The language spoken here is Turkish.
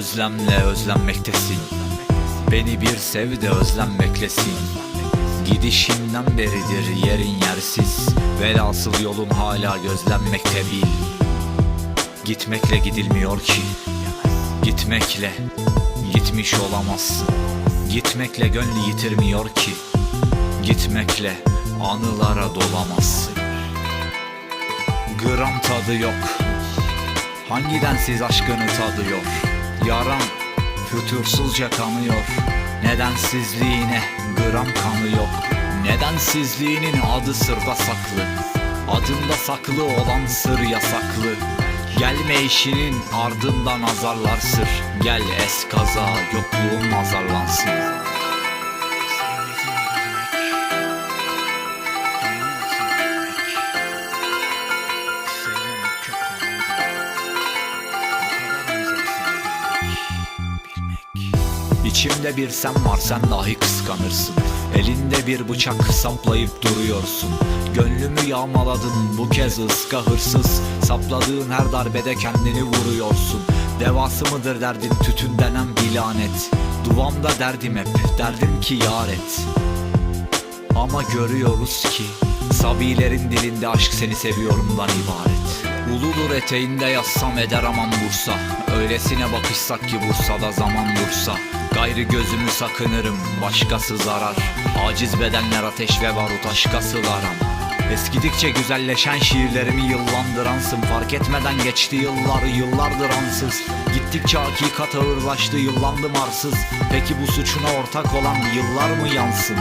Özlemle özlenmektesin. Beni bir sev de özlem beklesin Gidişinden beridir yerin yersiz. Velhasıl yolun hala gözlenmekte bil. Gitmekle gidilmiyor ki. Gitmekle gitmiş olamazsın. Gitmekle gönlü yitirmiyor ki. Gitmekle anılara dolamazsın. Gram tadı yok. Hangi densiz aşkını tadıyor Yaram fütursuzca kanıyor Nedensizliğine gram kanı yok. Nedensizliğinin adı sırda saklı. Adında saklı olan sır yasaklı. Gelme işinin ardından azarlar sır. Gel es kaza yokluğun azarlansın İçimde bir sen var sen dahi kıskanırsın. Elinde bir bıçak saplayıp duruyorsun. Gönlümü yağmaladın bu kez ıska hırsız. Sapladığın her darbede kendini vuruyorsun. Devası mıdır derdin tütün denen bir Duvamda derdim hep derdim ki yar et. Ama görüyoruz ki Sabilerin dilinde aşk seni seviyorumdan ibaret Uludur eteğinde yazsam eder aman Bursa. Öylesine bakışsak ki Bursa'da zaman dursa. Gayrı gözümü sakınırım başkası zarar. Aciz bedenler ateş ve barut aşkasılar ama. Eskidikçe güzelleşen şiirlerimi yıllandıransın. Fark etmeden geçti yıllar yıllardır ansız. Gittikçe hakikat ağırlaştı yıllandım arsız. Peki bu suçuna ortak olan yıllar mı yansın?